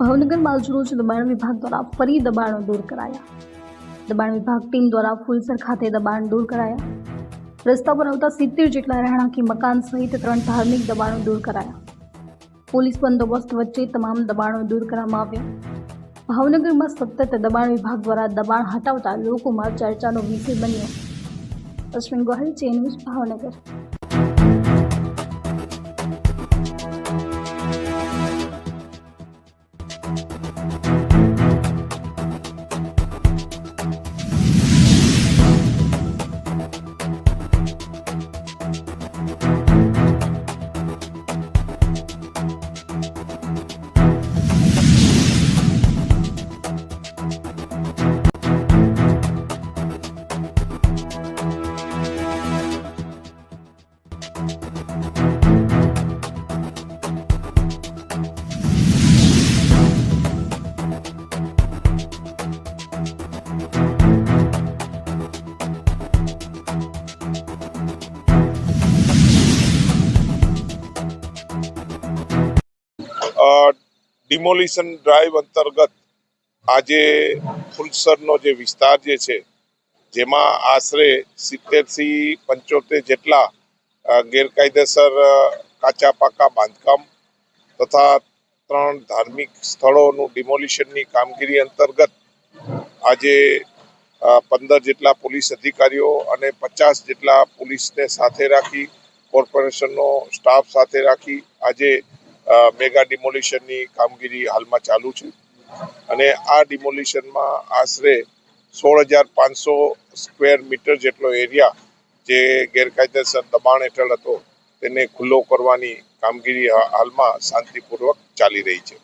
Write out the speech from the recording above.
ભાવનગરમાં છે દબાણ વિભાગ દ્વારા ફરી દબાણો દૂર કરાયા. દબાણ વિભાગ ટીમ દ્વારા ફુલસર ખાતે દબાણ દૂર કરાયા. રસ્તા પર આવતા સિત્તેર જેટલા રહેણાંકી મકાન સહિત ત્રણ ધાર્મિક દબાણો દૂર કરાયા. પોલીસ બંદોબસ્ત વચ્ચે તમામ દબાણો દૂર કરવામાં આવ્યા. ભાવનગરમાં સતત દબાણ વિભાગ દ્વારા દબાણ હટાવતા લોકોમાં ચર્ચાનો વિષય બન્યો. Ashwin Gohil news Bhavnagar. Demolition drive અંતર્ગત આજે ફુલસરનો જે વિસ્તાર જે છે, જેમાં આશરે સિત્તેરથી પંચોતેર જેટલા ગેરકાયદેસર કાચા પાકા બાંધકામ તથા ત્રણ ધાર્મિક સ્થળોનું ડિમોલિશનની કામગીરી અંતર્ગત આજે પંદર જેટલા પોલીસ અધિકારીઓ અને પચાસ જેટલા પોલીસને સાથે રાખી, કોર્પોરેશનનો સ્ટાફ સાથે રાખી આજે મેગા ડિમોલિશનની કામગીરી હાલમાં ચાલુ છે. અને આ ડિમોલિશનમાં આશરે સોળ હજાર પાંચસો સ્ક્વેર મીટર જેટલો એરિયા જે ગેરકાયદેસર દબાણ હેઠળ હતો, તેને ખુલ્લો કરવાની કામગીરી હાલમાં શાંતિપૂર્વક ચાલી રહી છે.